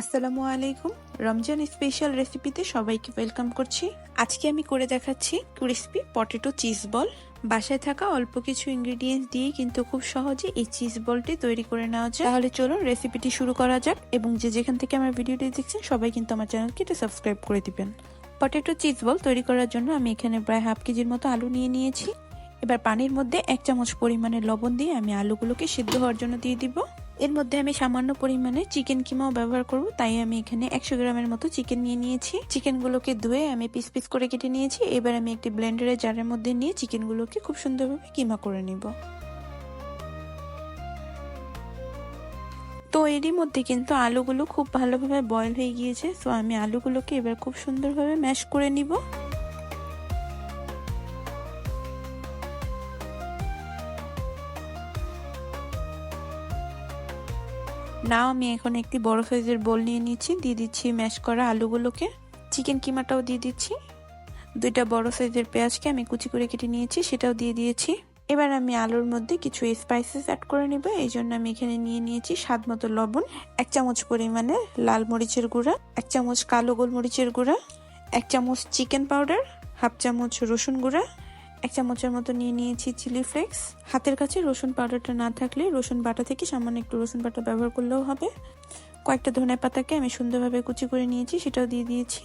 আসসালামু আলাইকুম। রমজান স্পেশাল রেসিপিতে সবাইকে ওয়েলকাম করছি। আজকে আমি করে দেখাচ্ছি ক্রিস্পি পটেটো চিজ বল বাসায় থাকা অল্প কিছু ইনগ্রিডিয়েন্টস দিয়ে কিন্তু খুব সহজে এই চিজ বলটি তৈরি করে নেওয়া যায়। তাহলে চলুন রেসিপিটি শুরু করা যাক এবং যে যেখান থেকে আমার ভিডিওটি দেখছেন, সবাই কিন্তু আমার চ্যানেলকে একটু সাবস্ক্রাইব করে দিবেন। পটেটো চিজ বল তৈরি করার জন্য আমি এখানে প্রায় হাফ কেজির মতো আলু নিয়ে নিয়েছি। এবার পানির মধ্যে এক চামচ পরিমাণে লবণ দিয়ে আমি আলুগুলোকে সিদ্ধ হওয়ার জন্য দিয়ে দিব। এর মধ্যে আমি সামান্য পরিমাণে চিকেন কিমাও ব্যবহার করব, তাই আমি এখানে একশো গ্রামের মতো চিকেন নিয়ে নিয়েছি। চিকেনগুলোকে ধুয়ে আমি পিস পিস করে কেটে নিয়েছি। এবার আমি একটি ব্লেন্ডারের জারের মধ্যে নিয়ে চিকেনগুলোকে খুব সুন্দরভাবে কিমা করে নিব। তো এরই মধ্যে কিন্তু আলুগুলো খুব ভালোভাবে বয়ল হয়ে গিয়েছে তো আমি আলুগুলোকে এবার খুব সুন্দরভাবে ম্যাশ করে নিব। নাও, আমি এখন একটি বড় সাইজের বোল নিয়ে নিচ্ছি। দিয়ে দিচ্ছি ম্যাশ করা আলুগুলোকে। চিকেন কিমাটাও দিয়ে দিচ্ছি। দুইটা বড় সাইজের পেঁয়াজকে আমি কুচি করে কেটে নিয়েছি, সেটাও দিয়ে দিয়েছি। এবার আমি আলুর মধ্যে কিছু স্পাইসেস অ্যাড করে নিব। এই জন্য আমি এখানে নিয়ে নিয়েছি স্বাদ মতো লবণ, এক চামচ পরিমাণে লাল মরিচের গুঁড়া, এক চামচ কালো গোলমরিচের গুঁড়া, এক চামচ চিকেন পাউডার হাফ চামচ রসুন গুঁড়া এক চামচের মতো নিয়ে নিয়েছি চিলি ফ্লেক্স। হাতের কাছে রসুন পাউডারটা না থাকলে রসুন বাটা থেকে সামান্য একটু রসুন বাটা ব্যবহার করলেও হবে। কয়েকটা ধনে পাতাকে আমি সুন্দরভাবে কুচি করে নিয়েছি, সেটাও দিয়ে দিয়েছি।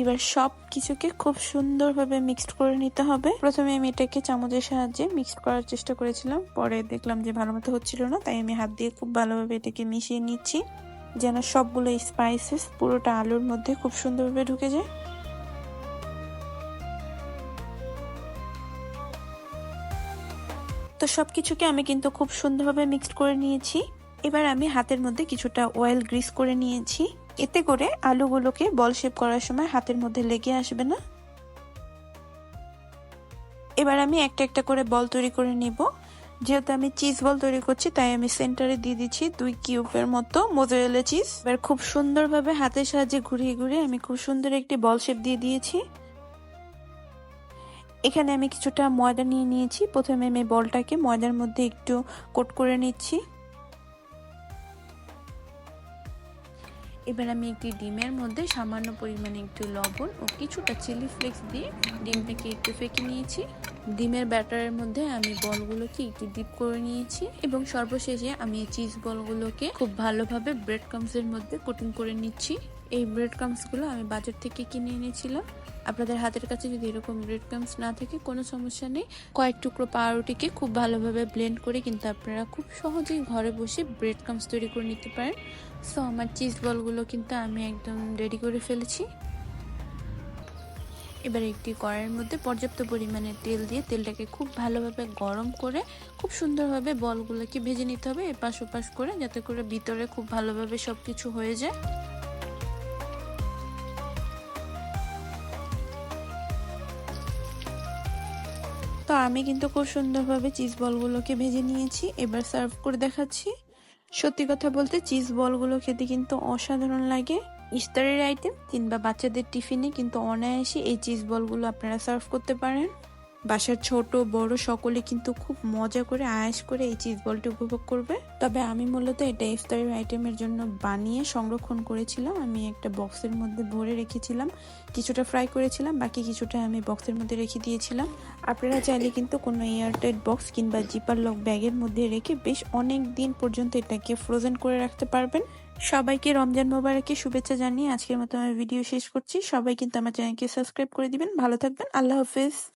এবার সব কিছুকে খুব সুন্দরভাবে মিক্সড করে নিতে হবে। প্রথমে আমি এটাকে চামচের সাহায্যে মিক্সড করার চেষ্টা করেছিলাম, পরে দেখলাম যে ভালো মতো হচ্ছিল না, তাই আমি হাত দিয়ে খুব ভালোভাবে এটাকে মিশিয়ে নিচ্ছি, যেন সবগুলো স্পাইসেস পুরোটা আলুর মধ্যে খুব সুন্দরভাবে ঢুকে যায়। সব কিছুকে আমি কিন্তু খুব সুন্দরভাবে মিক্সড করে নিয়েছি। এবার আমি হাতের মধ্যে কিছুটা অয়েল গ্রিস করে নিয়েছি। এতে করে আলুগুলোকে বল শেপ করার সময় হাতের মধ্যে লেগে আসবে না। এবার আমি একটা একটা করে বল তৈরি করে নিব। যেহেতু আমি চিজ বল তৈরি করছি, তাই আমি সেন্টারে দিয়ে দিচ্ছি দুই কিউবের মতো মোজারেলা চিজ এবার খুব সুন্দরভাবে হাতের সাহায্যে ঘুরিয়ে ঘুরিয়ে আমি খুব সুন্দর একটি বল শেপ দিয়ে দিয়েছি। এখানে আমি কিছুটা ময়দা নিয়ে নিয়েছি। প্রথমে আমি বলটাকে ময়দার মধ্যে একটু কোট করে নিচ্ছি। এবার আমি একটি ডিমের মধ্যে সামান্য পরিমাণে একটু লবণ ও কিছুটা চিলি ফ্লেক্স দিয়ে ডিমটাকে একটু ফেঁকে নিয়েছি। ডিমের ব্যাটারের মধ্যে আমি বলগুলোকে একটু ডিপ করে নিয়েছি এবং সর্বশেষে আমি চিজ বলগুলোকে খুব ভালোভাবে ব্রেড ক্রামসের মধ্যে কোটিং করে নিচ্ছি। এই ব্রেড ক্রামসগুলো আমি বাজার থেকে কিনে এনেছিলাম। আপনাদের হাতের কাছে যদি এরকম ব্রেড ক্রামস না থাকে, কোনো সমস্যা নেই। কয়েক টুকরো পাউরুটিকে খুব ভালোভাবে ব্লেন্ড করে কিন্তু আপনারা খুব সহজেই ঘরে বসে ব্রেড ক্রামস তৈরি করে নিতে পারেন। সো আমার চিজ বলগুলো কিন্তু আমি একদম রেডি করে ফেলেছি। এবার একটি কড়াইয়ের মধ্যে পর্যাপ্ত পরিমাণে তেল দিয়ে তেলটাকে খুব ভালোভাবে গরম করে খুব সুন্দরভাবে বলগুলোকে ভেজে নিতে হবে এপাশ ওপাশ করে, যাতে করে ভিতরে খুব ভালোভাবে সব কিছু হয়ে যায়। তো আমি কিন্তু খুব সুন্দরভাবে চিজ বলগুলোকে ভেজে নিয়েছি। এবার সার্ভ করে দেখাচ্ছি। সত্যি কথা বলতে চিজ বলগুলো খেতে কিন্তু অসাধারণ লাগে। ইস্তারের আইটেম কিংবা বাচ্চাদের টিফিনে কিন্তু অনায়াসে এই চিজ বলগুলো আপনারা সার্ভ করতে পারেন। বাসার ছোট, বড় সকলে কিন্তু খুব মজা করে আয়াস করে এই চিজ বলটি উপভোগ করবে। তবে আমি মূলত এটা ইফতারের আইটেমের জন্য বানিয়ে সংরক্ষণ করেছিলাম। আমি একটা বক্সের মধ্যে ভরে রেখেছিলাম। কিছুটা ফ্রাই করেছিলাম, বাকি কিছুটা আমি বক্সের মধ্যে রেখে দিয়েছিলাম। আপনারা চাইলে কিন্তু কোনো এয়ারটাইট বক্স কিংবা জিপার লক ব্যাগের মধ্যে রেখে বেশ অনেক দিন পর্যন্ত এটাকে ফ্রোজেন করে রাখতে পারবেন। সবাইকে রমজান মোবারকে শুভেচ্ছা জানিয়ে আজকের মতো আমি ভিডিও শেষ করছি। সবাই কিন্তু আমার চ্যানেলকে সাবস্ক্রাইব করে দিবেন। ভালো থাকবেন। আল্লাহ হাফিজ।